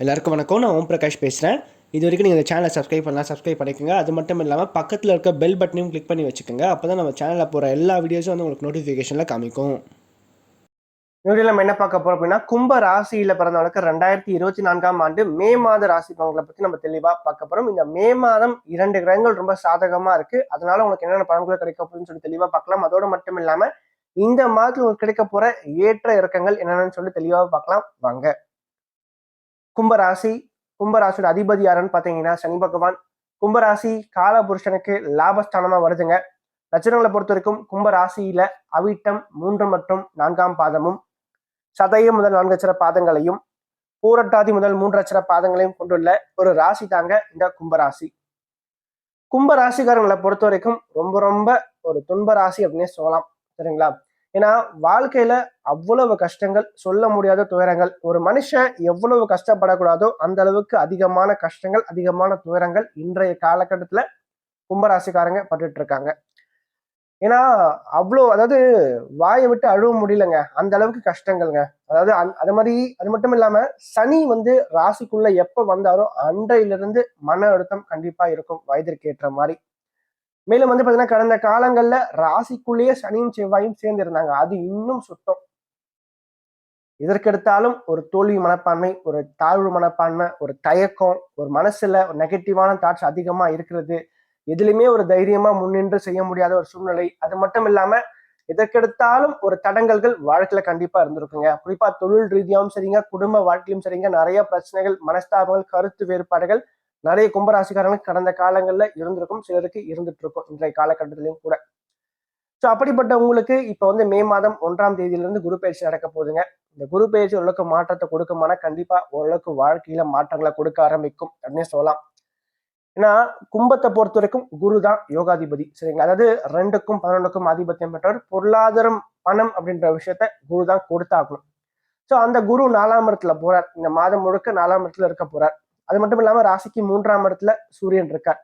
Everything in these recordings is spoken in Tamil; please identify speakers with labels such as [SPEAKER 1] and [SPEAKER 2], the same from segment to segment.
[SPEAKER 1] எல்லாருக்கும் வணக்கம். நான் ஓம் பிரகாஷ் பேசுகிறேன் இது வரைக்கும் நீங்கள் இந்த சேனலை சப்ஸ்கிரைப் பண்ணலாம் சப்ஸ்கிரைப் பண்ணிக்கோங்க. அது மட்டும் இல்லாமல் பக்கத்தில் இருக்க பெல் பட்டனையும் கிளிக் பண்ணி வச்சுக்கோங்க. அப்போ தான் நம்ம சேனலில் போகிற எல்லா வீடியோஸும் வந்து உங்களுக்கு நோட்டிஃபிகேஷனில் காமிக்கும்.
[SPEAKER 2] வீடியோவில் நம்ம என்ன பார்க்க போகிறோம் அப்படின்னா கும்ப ராசியில் பிறந்தவங்களுக்கு ரெண்டாயிரத்தி இருபத்தி நான்காம் ஆண்டு மே மாத ராசி பலன்களை பற்றி நம்ம தெளிவாக பார்க்க போகிறோம் இந்த மே மாதம் இரண்டு கிரகங்கள் ரொம்ப சாதகமாக இருக்குது அதனால உங்களுக்கு என்னென்ன பலன்கள் கிடைக்க போகுதுன்னு சொல்லி தெளிவாக பார்க்கலாம். அதோட மட்டும் இல்லாமல் இந்த மாதத்தில் உங்களுக்கு கிடைக்க போகிற ஏற்ற இறக்கங்கள் என்னென்னு சொல்லி தெளிவாக பார்க்கலாம். வாங்க. கும்பராசி கும்பராசியோட அதிபதி யாருன்னு பார்த்தீங்கன்னா சனி பகவான். கும்பராசி காலபுருஷனுக்கு லாபஸ்தானமாக வருதுங்க. நட்சத்திரங்களை பொறுத்த வரைக்கும் கும்பராசியில அவிட்டம் மூன்று மற்றும் நான்காம் பாதமும் சதயம் முதல் நான்கு அச்சர பாதங்களையும் பூரட்டாதி முதல் மூன்று அச்சர பாதங்களையும் கொண்டுள்ள ஒரு ராசி தாங்க இந்த கும்பராசி. கும்ப ராசிக்காரங்களை பொறுத்த வரைக்கும் ரொம்ப ரொம்ப ஒரு துன்ப ராசி அப்படின்னே சொல்லலாம். சரிங்களா? ஏன்னா வாழ்க்கையில அவ்வளவு கஷ்டங்கள் சொல்ல முடியாத துயரங்கள் ஒரு மனுஷன் எவ்வளவு கஷ்டப்படக்கூடாதோ அந்த அளவுக்கு அதிகமான கஷ்டங்கள் அதிகமான துயரங்கள் இன்றைய காலகட்டத்துல கும்பராசிக்காரங்க பட்டுட்டு இருக்காங்க. ஏன்னா அவ்வளோ அதாவது வாயை விட்டு அழுவ முடியலங்க. அந்த அளவுக்கு கஷ்டங்கள்ங்க. அதாவது அது மாதிரி அது மட்டும் இல்லாம சனி வந்து ராசிக்குள்ள எப்ப வந்தாரோ அன்றையிலிருந்து மன அழுத்தம் கண்டிப்பா இருக்கும் வயதிற்கேற்ற மாதிரி. மேலும் வந்து பாத்தீங்கன்னா கடந்த காலங்கள்ல ராசிக்குள்ளேயே சனியும் செவ்வாயும் சேர்ந்து இருந்தாங்க அது இன்னும் சுத்தம் இதற்கெடுத்தாலும் ஒரு தோல்வி மனப்பான்மை ஒரு தாழ்வு மனப்பான்மை ஒரு தயக்கம் ஒரு மனசுல ஒரு நெகட்டிவான தாட்ஸ் அதிகமா இருக்கிறது. எதுலையுமே ஒரு தைரியமா முன்னின்று செய்ய முடியாத ஒரு சூழ்நிலை. அது மட்டும் இல்லாம எதற்கெடுத்தாலும் ஒரு தடங்கல்கள் வாழ்க்கையில கண்டிப்பா இருந்திருக்குங்க. குறிப்பா தொழில் ரீதியாகவும் சரிங்க குடும்ப வாழ்க்கையிலும் சரிங்க. நிறைய பிரச்சனைகள் மனஸ்தாபங்கள் கருத்து வேறுபாடுகள் நிறைய கும்பராசிக்காரங்களுக்கு கடந்த காலங்களில் இருந்திருக்கும் சிலருக்கு இருந்துட்டு இருக்கும் இன்றைய காலகட்டத்திலையும் கூட. ஸோ அப்படிப்பட்ட உங்களுக்கு இப்போ வந்து மே மாதம் ஒன்றாம் தேதியிலிருந்து குரு பயிற்சி நடக்க போகுதுங்க. இந்த குரு பயிற்சி ஓரளவுக்கு மாற்றத்தை கொடுக்குமானா கண்டிப்பா ஓரளவுக்கு வாழ்க்கையில மாற்றங்களை கொடுக்க ஆரம்பிக்கும் அப்படின்னு சொல்லலாம். ஏன்னா கும்பத்தை பொறுத்த வரைக்கும் குரு தான் யோகாதிபதி சரிங்களா? அதாவது ரெண்டுக்கும் பதினொன்றுக்கும் ஆதிபத்தியம் பெற்றவர் பொருளாதாரம் பணம் அப்படின்ற விஷயத்த குரு தான் கொடுத்தாகணும். ஸோ அந்த குரு நாலாம் இடத்துல போறார். இந்த மாதம் முழுக்க நாலாம் இடத்துல இருக்க போறார். அது மட்டும் இல்லாமல் ராசிக்கு மூன்றாம் இடத்துல சூரியன் இருக்கார்.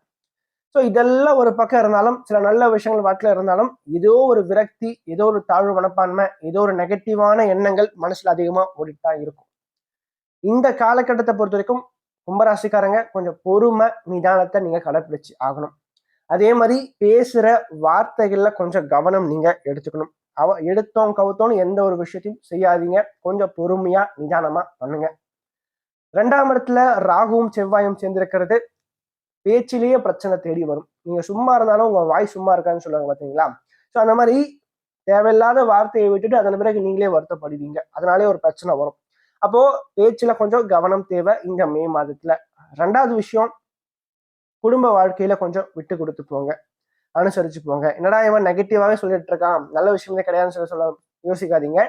[SPEAKER 2] ஸோ இதெல்லாம் ஒரு பக்கம் இருந்தாலும் சில நல்ல விஷயங்கள் வாழ்க்கையில் இருந்தாலும் ஏதோ ஒரு விரக்தி ஏதோ ஒரு தாழ்வு மனப்பான்மை ஏதோ ஒரு நெகட்டிவான எண்ணங்கள் மனசில் அதிகமாக ஓடிட்டு தான் இருக்கும். இந்த காலகட்டத்தை பொறுத்த வரைக்கும் கும்பராசிக்காரங்க கொஞ்சம் பொறுமை நிதானத்தை நீங்கள் கடைப்பிடிச்சு ஆகணும். அதே மாதிரி பேசுகிற வார்த்தைகளில் கொஞ்சம் கவனம் நீங்கள் எடுத்துக்கணும். அவ எடுத்தோம் கவுத்தோம் எந்த ஒரு விஷயத்தையும் செய்யாதீங்க. கொஞ்சம் பொறுமையாக நிதானமாக பண்ணுங்கள் ரெண்டாம் இடத்துல ராகுவும் செவ்வாயும் சேர்ந்திருக்கிறது. பேச்சிலேயே பிரச்சனை தேடி வரும். நீங்க சும்மா இருந்தாலும் உங்க வாய் சும்மா இருக்கான்னு சொல்லுவாங்க பாத்தீங்களா? ஸோ அந்த மாதிரி தேவையில்லாத வார்த்தையை விட்டுட்டு அதன் பிறகு நீங்களே வருத்தப்படுவீங்க. அதனாலே ஒரு பிரச்சனை வரும். அப்போ பேச்சுல கொஞ்சம் கவனம் தேவை இந்த மே மாதத்துல. ரெண்டாவது விஷயம் குடும்ப வாழ்க்கையில கொஞ்சம் விட்டு கொடுத்து போங்க. அனுசரிச்சு போங்க. என்னடா இவன் நெகட்டிவாவே சொல்லிட்டு இருக்கான்? நல்ல விஷயமே கிடையாதுன்னு சொல்லி சொல்ல யோசிக்காதீங்க.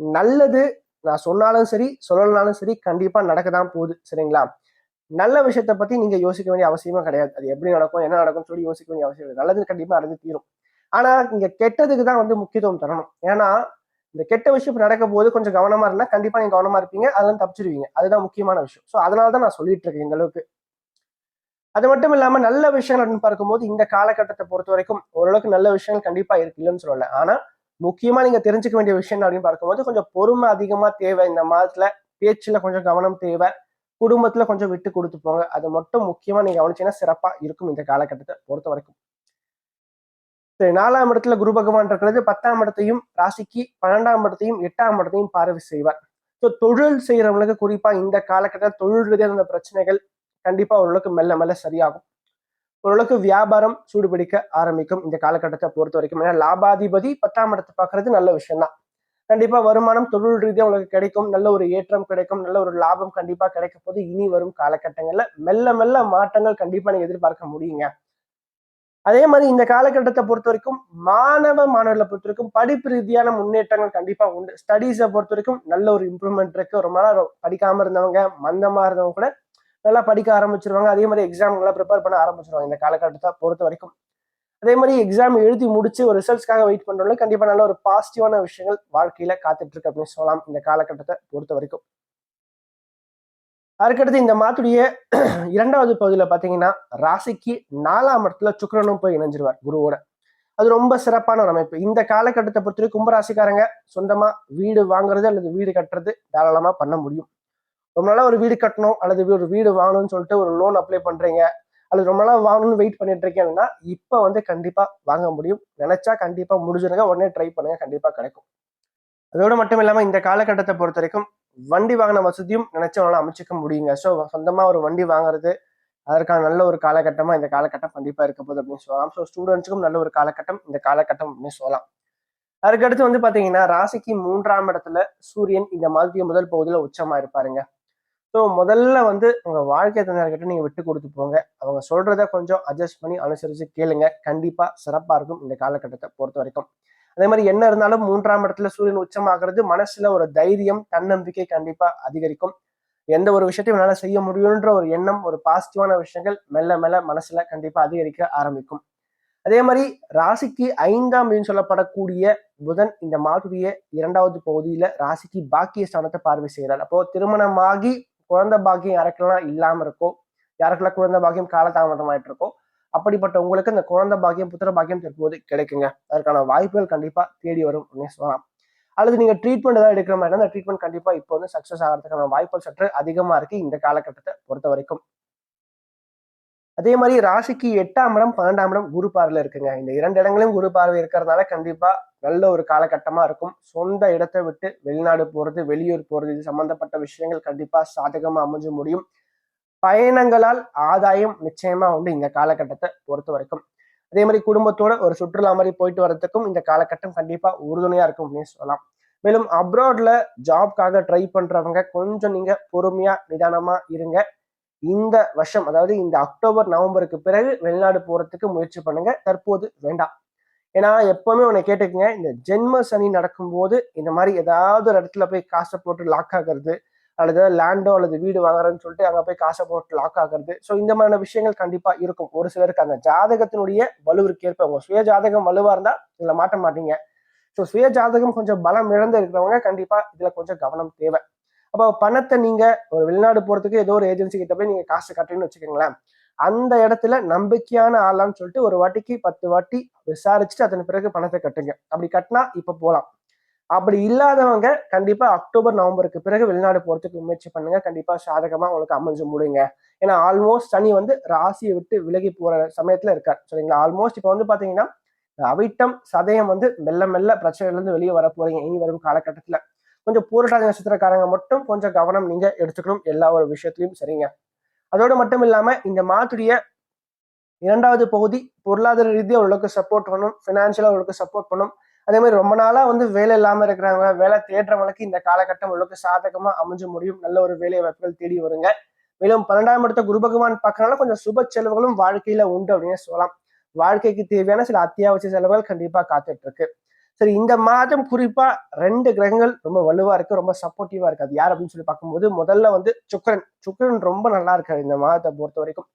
[SPEAKER 2] நல்லது நான் சொன்னாலும் சரி சொல்லலனாலும் சரி கண்டிப்பா நடக்க தான் போகுது. சரிங்களா? நல்ல விஷயத்த பத்தி நீங்க யோசிக்க வேண்டிய அவசியமே கிடையாது. அது எப்படி நடக்கும் என்ன நடக்கும் சொல்லி யோசிக்க வேண்டிய அவசியம் இல்லை. நல்லது கண்டிப்பா நடந்து தீரும். ஆனா இங்க கெட்டதுக்கு தான் வந்து முக்கியத்துவம் தரணும். ஏன்னா இந்த கெட்ட விஷயம் நடக்க போது கொஞ்சம் கவனமா இருந்தா கண்டிப்பா நீங்க கவனமா இருப்பீங்க. அதெல்லாம் தப்பிச்சிருவீங்க. அதுதான் முக்கியமான விஷயம். ஸோ அதனால தான் நான் சொல்லிட்டு இருக்கேன் இந்த அளவுக்கு. அது மட்டும் இல்லாம நல்ல விஷயங்கள் அப்படின்னு பார்க்கும்போது இந்த காலகட்டத்தை பொறுத்த வரைக்கும் ஓரளவுக்கு நல்ல விஷயங்கள் கண்டிப்பா இருக்கு இல்லைன்னு சொல்லல. ஆனா முக்கியமா நீங்க தெரிஞ்சுக்க வேண்டிய விஷயம் அப்படின்னு பார்க்கும்போது கொஞ்சம் பொறுமை அதிகமா தேவை. இந்த மாதத்துல பேச்சுல கொஞ்சம் கவனம் தேவை. குடும்பத்துல கொஞ்சம் விட்டு கொடுத்து போங்க. அது மட்டும் முக்கியமா நீங்க கவனிச்சீங்கன்னா சிறப்பா இருக்கும் இந்த காலகட்டத்தை பொறுத்த வரைக்கும். சரி நாலாம் இடத்துல குரு பகவான் இருக்கிறது. பத்தாம் இடத்தையும் ராசிக்கு பன்னெண்டாம் இடத்தையும் எட்டாம் இடத்தையும் பார்வை செய்வார். ஸோ தொழில் செய்யறவங்களுக்கு குறிப்பா இந்த காலகட்டத்தில் தொழில் ரீதியான பிரச்சனைகள் கண்டிப்பா ஓரளவுக்கு மெல்ல மெல்ல சரியாகும். ஓரளவுக்கு வியாபாரம் சூடுபிடிக்க ஆரம்பிக்கும் இந்த காலகட்டத்தை பொறுத்த வரைக்கும். ஏன்னா லாபாதிபதி பத்தாம் இடத்தை பார்க்கறது நல்ல விஷயம் தான் கண்டிப்பா வருமானம் தொழில் ரீதியாக உங்களுக்கு கிடைக்கும். நல்ல ஒரு ஏற்றம் கிடைக்கும். நல்ல ஒரு லாபம் கண்டிப்பா கிடைக்க போது இனி வரும் காலகட்டங்கள்ல மெல்ல மெல்ல மாற்றங்கள் கண்டிப்பா நீங்க எதிர்பார்க்க முடியுங்க. அதே மாதிரி இந்த காலகட்டத்தை பொறுத்த வரைக்கும் மாணவ மாணவர்களை பொறுத்த வரைக்கும் படிப்பு ரீதியான முன்னேற்றங்கள் கண்டிப்பா உண்டு. ஸ்டடீஸை பொறுத்த வரைக்கும் நல்ல ஒரு இம்ப்ரூவ்மெண்ட் இருக்கு. ரொம்ப நாள் படிக்காம இருந்தவங்க மந்தமா இருந்தவங்க கூட நல்லா படிக்க ஆரம்பிச்சிருவாங்க. அதே மாதிரி எக்ஸாம்லாம் ப்ரிப்பேர் பண்ண ஆரம்பிச்சிருவாங்க. இந்த காலகட்டத்தை பொறுத்த வரைக்கும். அதே மாதிரி எக்ஸாம் எழுதி முடிச்சு ஒரு ரிசல்ட்ஸ்க்காக வெயிட் பண்றவங்க கண்டிப்பா நல்ல ஒரு பாசிட்டிவான விஷயங்கள் வாழ்க்கையில காத்துட்டு இருக்கு அப்படின்னு சொல்லலாம். இந்த காலகட்டத்தை பொறுத்த வரைக்கும். அதுக்கடுத்து இந்த மாத்துடைய இரண்டாவது பகுதியில் பார்த்தீங்கன்னா ராசிக்கு நாலாம் இடத்துல சுக்கரனும் போய் இணைஞ்சிருவார் குருவோட. அது ரொம்ப சிறப்பான ஒரு அமைப்பு. இந்த காலகட்டத்தை பொறுத்தவரை கும்பராசிக்காரங்க சொந்தமா வீடு வாங்குறது அல்லது வீடு கட்டுறது தாராளமா பண்ண முடியும். ரொம்ப நாளா ஒரு வீடு கட்டணும் அல்லது ஒரு வீடு வாங்கணும்னு சொல்லிட்டு ஒரு லோன் அப்ளை பண்றீங்க. அல்லது ரொம்ப நாளா வாங்கணும்னு வெயிட் பண்ணிட்டு இருக்கீங்கன்னா இப்போ வந்து கண்டிப்பா வாங்க முடியும். நினைச்சா கண்டிப்பா முடிஞ்சிருங்க. உடனே ட்ரை பண்ணுங்க. கண்டிப்பா கிடைக்கும். அதோட மட்டும் இல்லாம இந்த காலகட்டத்தை பொறுத்த வரைக்கும் வண்டி வாங்கின வசதியும் நினைச்சவங்களால அமைச்சிக்க முடியுங்க. ஸோ சொந்தமா ஒரு வண்டி வாங்குறது அதற்கான நல்ல ஒரு காலகட்டமா இந்த காலகட்டம் கண்டிப்பா இருக்க போகுது அப்படின்னு சொல்லலாம். ஸோ ஸ்டூடெண்ட்ஸுக்கும் நல்ல ஒரு காலகட்டம் இந்த காலகட்டம் அப்படின்னு சொல்லலாம். அதுக்கடுத்து வந்து பாத்தீங்கன்னா ராசிக்கு மூன்றாம் இடத்துல சூரியன் இந்த மாதிரி முதல் பகுதியில உச்சமா இருப்பாருங்க. ஸோ முதல்ல வந்து உங்கள் வாழ்க்கை துணையர்கிட்ட நீங்கள் விட்டு கொடுத்து போங்க. அவங்க சொல்கிறத கொஞ்சம் அட்ஜஸ்ட் பண்ணி அனுசரித்து கேளுங்க. கண்டிப்பாக சிறப்பாக இருக்கும் இந்த காலகட்டத்தை பொறுத்த வரைக்கும். அதே மாதிரி என்ன இருந்தாலும் மூன்றாம் இடத்துல சூரியன் உச்சமாகிறது மனசுல ஒரு தைரியம் தன்னம்பிக்கை கண்டிப்பாக அதிகரிக்கும். எந்த ஒரு விஷயத்தையும் என்னால் செய்ய முடியுன்ற ஒரு எண்ணம் ஒரு பாசிட்டிவான விஷயங்கள் மெல்ல மெல்ல மனசுல கண்டிப்பாக அதிகரிக்க ஆரம்பிக்கும். அதே மாதிரி ராசிக்கு ஐந்தாம் வீடு சொல்லப்படக்கூடிய புதன் இந்த மாதத்துடைய இரண்டாவது பகுதியில ராசிக்கு பாக்கிய ஸ்தானத்தை பார்வை செய்கிறார். அப்போ திருமணமாகி குழந்தை பாக்கியம் யாருக்கெல்லாம் இல்லாம இருக்கோ யாருக்கெல்லாம் குழந்தை பாக்கியம் காலதாமதமாயிட்டு இருக்கோ அப்படிப்பட்ட உங்களுக்கு இந்த குழந்தை பாக்கியம் புத்திர பாக்கியம் தற்போது கிடைக்குங்க. அதற்கான வாய்ப்புகள் கண்டிப்பா தேடி வரும் அப்படின்னு சொல்லலாம். அல்லது நீங்க ட்ரீட்மெண்ட் ஏதாவது எடுக்கிற மாதிரி இருந்தால் அந்த ட்ரீட்மெண்ட் கண்டிப்பா இப்போ வந்து சக்சஸ் ஆகிறதுக்கான வாய்ப்புகள் சற்று அதிகமா இருக்கு இந்த காலகட்டத்தை பொறுத்த வரைக்கும். அதே மாதிரி ராசிக்கு எட்டாம் இடம் பன்னெண்டாம் இடம் குரு பார்வையில் இருக்குங்க. இந்த இரண்டு இடங்களையும் குரு பார்வை இருக்கிறதுனால கண்டிப்பா நல்ல ஒரு காலகட்டமா இருக்கும். சொந்த இடத்தை விட்டு வெளிநாடு போறது வெளியூர் போறது இது சம்பந்தப்பட்ட விஷயங்கள் கண்டிப்பா சாதகமா அமைஞ்சு முடியும். பயணங்களால் ஆதாயம் நிச்சயமா உண்டு இந்த காலகட்டத்தை பொறுத்த வரைக்கும். அதே மாதிரி குடும்பத்தோட ஒரு சுற்றுலா மாதிரி போயிட்டு வர்றதுக்கும் இந்த காலகட்டம் கண்டிப்பா உறுதுணையா இருக்கும் அப்படின்னு சொல்லலாம். மேலும் அப்ராட்ல ஜாப்காக ட்ரை பண்றவங்க கொஞ்சம் நீங்க பொறுமையா நிதானமா இருங்க. இந்த வருஷம் அதாவது இந்த அக்டோபர் நவம்பருக்கு பிறகு வெளிநாடு போறதுக்கு முயற்சி பண்ணுங்க. தற்போது வேண்டாம். ஏன்னா எப்பவுமே உன்னை கேட்டுக்கங்க இந்த ஜென்ம சனி நடக்கும்போது இந்த மாதிரி ஏதாவது ஒரு இடத்துல போய் காசை போட்டு லாக் ஆகிறது அல்லது லேண்டோ அல்லது வீடு வாங்குறேன்னு சொல்லிட்டு அங்க போய் காசை போட்டு லாக் ஆகிறது. ஸோ இந்த மாதிரியான விஷயங்கள் கண்டிப்பா இருக்கும். ஒரு சிலருக்கு அந்த ஜாதகத்தினுடைய வலுவிற்கு ஏற்ப உங்க சுய ஜாதகம் வலுவா இருந்தா இதுல மாட்ட மாட்டீங்க. ஸோ சுய ஜாதகம் கொஞ்சம் பலம் இழந்து இருக்கிறவங்க கண்டிப்பா இதுல கொஞ்சம் கவனம் தேவை. அப்போ பணத்தை நீங்க ஒரு வெளிநாடு போறதுக்கு ஏதோ ஒரு ஏஜென்சி கிட்ட போய் நீங்க காசு கட்டுறீங்கன்னு வச்சுக்கோங்களேன். அந்த இடத்துல நம்பிக்கையான ஆளான்னு சொல்லிட்டு ஒரு வாட்டிக்கு பத்து வாட்டி விசாரிச்சுட்டு அதன் பிறகு பணத்தை கட்டுங்க. அப்படி கட்டினா இப்ப போகலாம் அப்படி இல்லாதவங்க கண்டிப்பா அக்டோபர் நவம்பருக்கு பிறகு வெளிநாடு போறதுக்கு முயற்சி பண்ணுங்க. கண்டிப்பா சாதகமா உங்களுக்கு அமைஞ்சு முடியுங்க ஏன்னா ஆல்மோஸ்ட் சனி வந்து ராசியை விட்டு விலகி போற சமயத்துல இருக்கார். சரிங்களா? ஆல்மோஸ்ட் இப்போ வந்து பாத்தீங்கன்னா அவிட்டம் சதயம் வந்து மெல்ல மெல்ல பிரச்சனையில இருந்து வெளியே வர போறீங்க. இனி வரும் காலகட்டத்துல. கொஞ்சம் பூரட்டாதி நட்சத்திரக்காரங்க மட்டும் கொஞ்சம் கவனம் நீங்க எடுத்துக்கணும். எல்லா ஒரு விஷயத்திலையும் சரிங்க. அதோடு மட்டும் இல்லாமல் இந்த மாத்துடைய இரண்டாவது பகுதி பொருளாதார ரீதியாக ஓரளவுக்கு சப்போர்ட் பண்ணும் ஃபினான்ஷியலாக ஓரளவுக்கு சப்போர்ட் பண்ணும். அதே மாதிரி ரொம்ப நாளாக வந்து வேலை இல்லாமல் இருக்கிறவங்க வேலை தேடுறவங்களுக்கு இந்த காலகட்டம் ஓரளவுக்கு சாதகமாக அமைஞ்சு முடியும். நல்ல ஒரு வேலை வாய்ப்புகள் தேடி வருங்க. மேலும் பன்னெண்டாம் இடத்த குரு பகவான் பார்க்கறனால கொஞ்சம் சுப செலவுகளும் வாழ்க்கையில உண்டு அப்படின்னு சொல்லலாம். வாழ்க்கைக்கு தேவையான சில அத்தியாவசிய செலவுகள் கண்டிப்பாக காத்துட்டு இருக்கு. சரி இந்த மாதம் குறிப்பா ரெண்டு கிரகங்கள் ரொம்ப வலுவா இருக்கு ரொம்ப சப்போர்ட்டிவா இருக்கு. அது யார் அப்படின்னு சொல்லி பார்க்கும்போது முதல்ல வந்து சுக்கரன். சுக்கரன் ரொம்ப நல்லா இருக்காரு இந்த மாதத்தை பொறுத்த வரைக்கும்.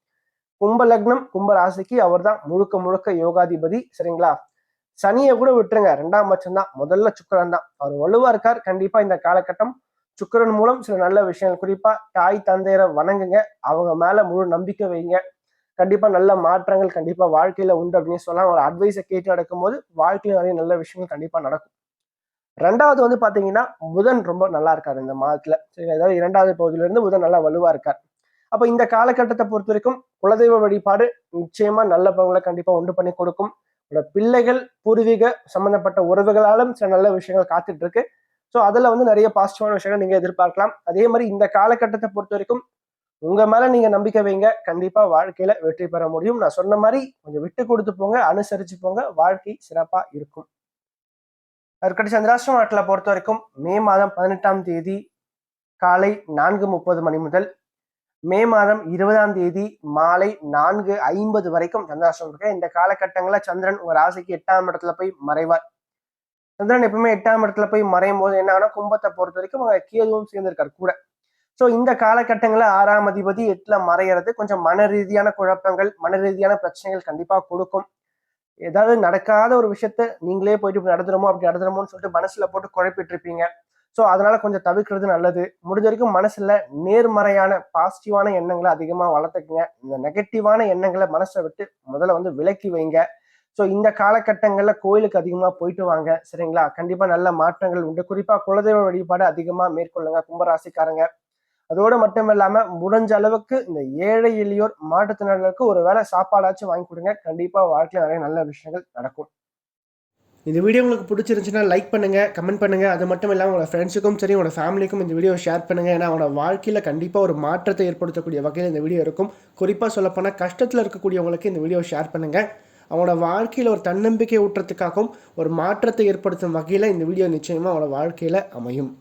[SPEAKER 2] கும்ப லக்னம் கும்ப ராசிக்கு அவர் தான் முழுக்க முழுக்க யோகாதிபதி சரிங்களா? சனியை கூட விட்டுருங்க. ரெண்டாம் பட்சம் தான். முதல்ல சுக்கரன் தான். அவர் வலுவா இருக்கார். கண்டிப்பா இந்த காலகட்டம் சுக்கரன் மூலம் சில நல்ல விஷயங்கள். குறிப்பா தாய் தந்தையரை வணங்குங்க. அவங்க மேல முழு நம்பிக்கை வைங்க. கண்டிப்பா நல்ல மாற்றங்கள் கண்டிப்பா வாழ்க்கையில உண்டு அப்படின்னு சொல்லலாம். ஒரு அட்வைஸை கேட்டு நடக்கும்போது வாழ்க்கையில நிறைய நல்ல விஷயங்கள் கண்டிப்பா நடக்கும். ரெண்டாவது வந்து பாத்தீங்கன்னா புதன் ரொம்ப நல்லா இருக்காரு இந்த மாதத்துல. சரி அதாவது இரண்டாவது பகுதியில இருந்து புதன் நல்லா வலுவா இருக்கார். அப்ப இந்த காலகட்டத்தை பொறுத்த வரைக்கும் குலதெய்வ வழிபாடு நிச்சயமா நல்ல பங்களை கண்டிப்பா உண்டு பண்ணி கொடுக்கும். உங்களோட பிள்ளைகள் பூர்வீக சம்பந்தப்பட்ட உறவுகளாலும் சில நல்ல விஷயங்கள் காத்துட்டு இருக்கு. ஸோ அதுல வந்து நிறைய பாசிட்டிவான விஷயங்கள் நீங்க எதிர்பார்க்கலாம். அதே மாதிரி இந்த காலகட்டத்தை பொறுத்த வரைக்கும் உங்க மேல நீங்க நம்பிக்கை வைங்க. கண்டிப்பா வாழ்க்கையில வெற்றி பெற முடியும். நான் சொன்ன மாதிரி கொஞ்சம் விட்டு கொடுத்து போங்க அனுசரிச்சு போங்க. வாழ்க்கை சிறப்பா இருக்கும். அதற்கடுத்து சந்திராஷ்டிரம் நாட்டில் பொறுத்த வரைக்கும் மே மாதம் பதினெட்டாம் தேதி காலை நான்கு முப்பது மணி முதல் மே மாதம் இருபதாம் தேதி மாலை நான்கு ஐம்பது வரைக்கும் சந்திராஷ்டிரம் இருக்கு. இந்த காலகட்டங்களில் சந்திரன் ஒரு ராசிக்கு எட்டாம் இடத்துல போய் மறைவார். சந்திரன் எப்பவுமே எட்டாம் இடத்துல போய் மறையும் போது என்ன ஆனா கும்பத்தை பொறுத்த வரைக்கும் அவங்க கேதுவும் சேர்ந்திருக்காரு கூட. ஸோ இந்த காலகட்டங்களில் ஆறாம் அதிபதி எட்டில் மறையிறது கொஞ்சம் மன ரீதியான குழப்பங்கள் மன ரீதியான பிரச்சனைகள் கண்டிப்பாக கொடுக்கும். ஏதாவது நடக்காத ஒரு விஷயத்த நீங்களே போயிட்டு இப்படி நடந்துருமோ அப்படி நடந்துடுமோன்னு சொல்லிட்டு மனசில் போட்டு குழப்பிட்டு இருப்பீங்க ஸோ அதனால கொஞ்சம் தவிர்க்கிறது நல்லது. முடிஞ்ச வரைக்கும் மனசுல நேர்மறையான பாசிட்டிவான எண்ணங்களை அதிகமாக வளர்த்துக்குங்க. இந்த நெகட்டிவான எண்ணங்களை மனசை விட்டு முதல்ல வந்து விலக்கி வைங்க. ஸோ இந்த காலகட்டங்களில் கோயிலுக்கு அதிகமாக போயிட்டு வாங்க. சரிங்களா? கண்டிப்பாக நல்ல மாற்றங்கள் உண்டு. குறிப்பாக குலதெய்வ வழிபாடு அதிகமாக மேற்கொள்ளுங்க கும்பராசிக்காரங்க. அதோடு மட்டும் இல்லாமல் முடிஞ்ச அளவுக்கு இந்த ஏழை எளியோர் மாற்றுத்திறனாளர்களுக்கு ஒரு வேளை சாப்பாடாச்சும் வாங்கி கொடுங்க. கண்டிப்பாக வாழ்க்கையில் நிறைய நல்ல விஷயங்கள் நடக்கும்.
[SPEAKER 1] இந்த வீடியோ உங்களுக்கு பிடிச்சிருந்துச்சுன்னா லைக் பண்ணுங்க கமெண்ட் பண்ணுங்க. அது மட்டும் இல்லாமல் உங்களோட ஃப்ரெண்ட்ஸுக்கும் சரி உங்களோட ஃபேமிலிக்கும் இந்த வீடியோ ஷேர் பண்ணுங்க. ஏன்னா அவங்களோட வாழ்க்கையில் கண்டிப்பாக ஒரு மாற்றத்தை ஏற்படுத்தக்கூடிய வகையில் இந்த வீடியோ இருக்கும். குறிப்பாக சொல்லப்போனால் கஷ்டத்தில் இருக்கக்கூடியவங்களுக்கு இந்த வீடியோ ஷேர் பண்ணுங்க. அவங்களோட வாழ்க்கையில் ஒரு தன்னம்பிக்கை ஊட்டுறதுக்காகவும் ஒரு மாற்றத்தை ஏற்படுத்தும் வகையில் இந்த வீடியோ நிச்சயமாக அவங்களோட வாழ்க்கையில் அமையும்.